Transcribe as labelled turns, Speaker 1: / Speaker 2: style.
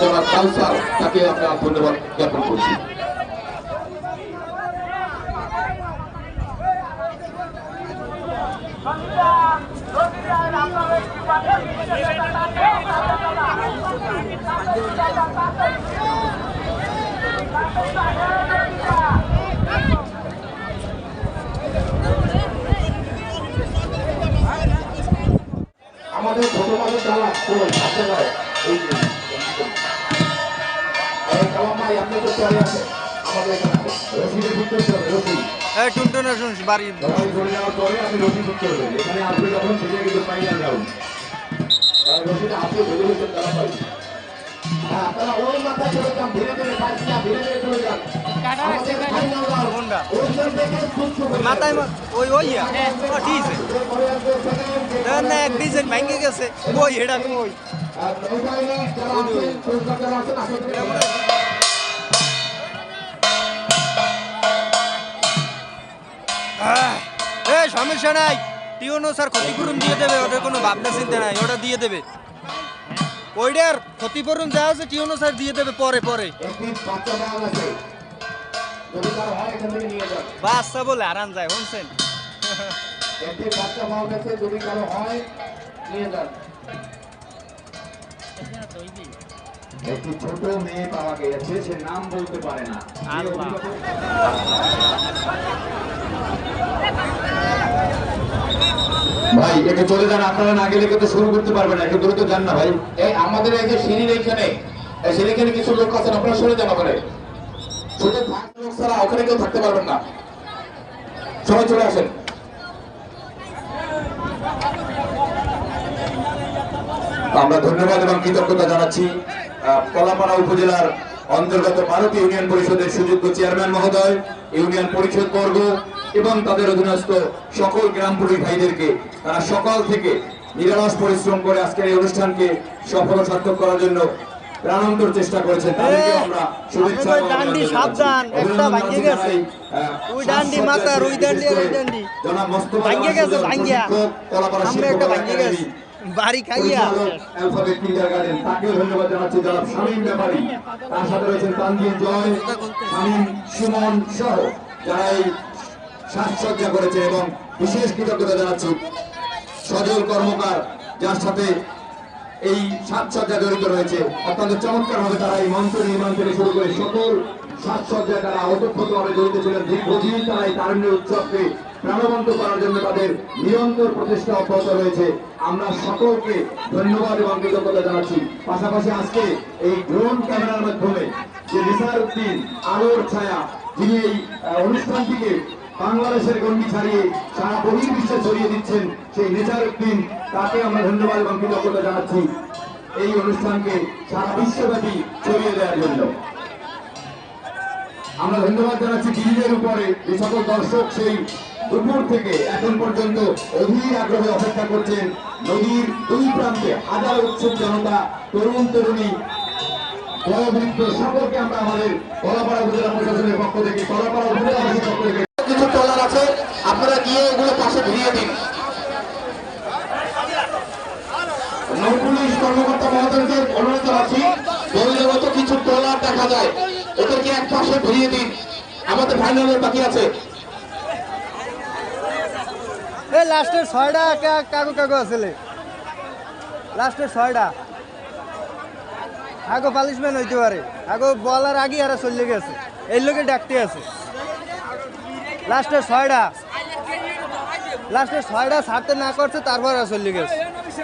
Speaker 1: জনাব কাউসার তাকে আমরা ধন্যবাদ জ্ঞাপন করছি। আমাদের মানুষ যারা কোন হাতে নয় এই
Speaker 2: টুনটুনা শুনছ বাড়ি।
Speaker 1: আপনারা ওই মাথায় চলে যান ধীরে ধীরে চলে যান
Speaker 2: মাথায় ওই ওই
Speaker 1: সেকেন্ড
Speaker 2: দেখেন না, এক ডিজাইন গেছে। ওই এ সমস্যা নাই। টিওনো স্যার ক্ষতিপূরণ দিয়ে দেবে, ওটার কোনো ভাবনা চিন্তা নাই, ওটা দিয়ে দেবে। ওইটার ক্ষতিপূরণ যা আছে টিওনো স্যার দিয়ে দেবে পরে পরে।
Speaker 1: বাচ্চা
Speaker 2: বলে আরাম যায় শুনছেন?
Speaker 1: একটি বাচ্চা বাগান আছে যদি কারও হয় নিয়ে যান একটি ছোট মেয়ে পাওয়া গেছে সে নাম বলতে পারে না। এই
Speaker 2: আল্লাহ।
Speaker 1: অভিভাবক- ভাই একটু চলে যান আপনারা না গেলে কিন্তু শুরু করতে পারবেন না একটু দ্রুত যান না ভাই। এই আমাদের এই যে সিঁড়ির এইখানে এখানে কিছু লোক আছেন আপনারা সরে যান ওখানে। আমরা ধন্যবাদ এবং কৃতজ্ঞতা জানাচ্ছি কলাপাড়া উপজেলার অন্তর্গত ভারত ইউনিয়ন পরিষদের সুযোগ্য চেয়ারম্যান মহোদয়, ইউনিয়ন পরিষদ বর্গ এবং তাদের অধীনস্থ সকল গ্রাম পুলিশ ভাইদেরকে, তারা সকাল থেকে নিরলস পরিশ্রম করে আজকের এই অনুষ্ঠানকে সফল সার্থক করার জন্য প্রাণান্তর চেষ্টা করেছেন তাদেরকে আমরা শুভেচ্ছা
Speaker 2: ওই ডান্ডি সাবধান, একটা
Speaker 1: অভিনন্দন
Speaker 2: ভাঙিয়ে গেছে। ওই ডান্ডি
Speaker 1: সাতশো
Speaker 2: ওই ডান্ডি ওই ডান্ডি।
Speaker 1: জনাব মোস্তফা
Speaker 2: ভাঙিয়ে গেছে, ভাঙিয়া।
Speaker 1: প্রশিক্ষক, কলাপাড়া
Speaker 2: সামনে
Speaker 1: শিল্প
Speaker 2: একটা
Speaker 1: কলা
Speaker 2: গেছে বাড়ি খাইয়া
Speaker 1: অ্যালফাবেট কিন্ডারগার্টেন তাকেও ধন্যবাদ জানাচ্ছি জনাব শামীম ব্যাপারী তার সাথে রয়েছেন তানজিন জয় শামীম সুমন সহ যারা এই সাজসজ্জা করেছে এবং বিশেষ কৃতজ্ঞতা জানাচ্ছি সজল কর্মকার যার সাথে এই সাজসজ্জা জড়িত রয়েছে। অত্যন্ত চমৎকার ভাবে তারা এই মঞ্চ নির্মাণ থেকে শুরু করে সকল সাজসজ্জায় তারা অতপ্রতভাবে জড়িত ছিলেন। দীর্ঘদিন তারা এই তারুণ্যের উৎসবকে প্রাণবন্ত করার জন্য তাদের নিরন্তর প্রচেষ্টা অব্যাহত রয়েছে। আমরা সকলকে ধন্যবাদ এবং কৃতজ্ঞতা জানাচ্ছি। পাশাপাশি আজকে এই ড্রোন ক্যামেরার মাধ্যমে যে নিসার উদ্দিন আলোর ছায়া, যিনি এই অনুষ্ঠানটিকে বাংলাদেশের গন্ডি ছাড়িয়ে সারা বহির্বিশ্বে ছড়িয়ে দিচ্ছেন সেই নেচার উদ্দিন। তাকে আমরা ধন্যবাদ এবং কৃতজ্ঞতা জানাচ্ছি এই অনুষ্ঠানকে সারা বিশ্বব্যাপী ছড়িয়ে দেওয়ার জন্য। আমরা ধন্যবাদ জানাচ্ছি টিভিদের উপরে। যে সকল দর্শক সেই দুপুর থেকে এখন পর্যন্ত অধীর আগ্রহে অপেক্ষা করছেন নদীর দুই প্রান্তে হাজার উৎসুক জনতা, তরুণ তরুণী বয়োবৃদ্ধ সকলকে আমরা আমাদের কলাপাড়া উপজেলা প্রশাসনের পক্ষ থেকে, কলাপাড়া উপজেলাবাসীর পক্ষ থেকে ট্রলার আছে আপনারা গিয়ে এগুলো পাশে ভিড়িয়ে দিন। নৌপুলিশ কর্মকর্তা মহোদয়কে অনুরোধ জানাচ্ছি কিছু ট্রলার দেখা যায় ওদেরকে এক পাশে ভিড়িয়ে দিন। আমাদের ফাইনালের বাকি আছে।
Speaker 2: এই লাস্টের ছয়টা কাকু কাকু আসলে লাস্টের ছয়টা আগো পালিশমেন্ট হইতে পারে। আগো বলার আগে আর চলে গেছে। এই লোকে ডাকতে আছে। লাস্টের ছয়টা। লাস্টে ছয়টা ছাড়তে না করছে তারপর আসল চলে গেছে।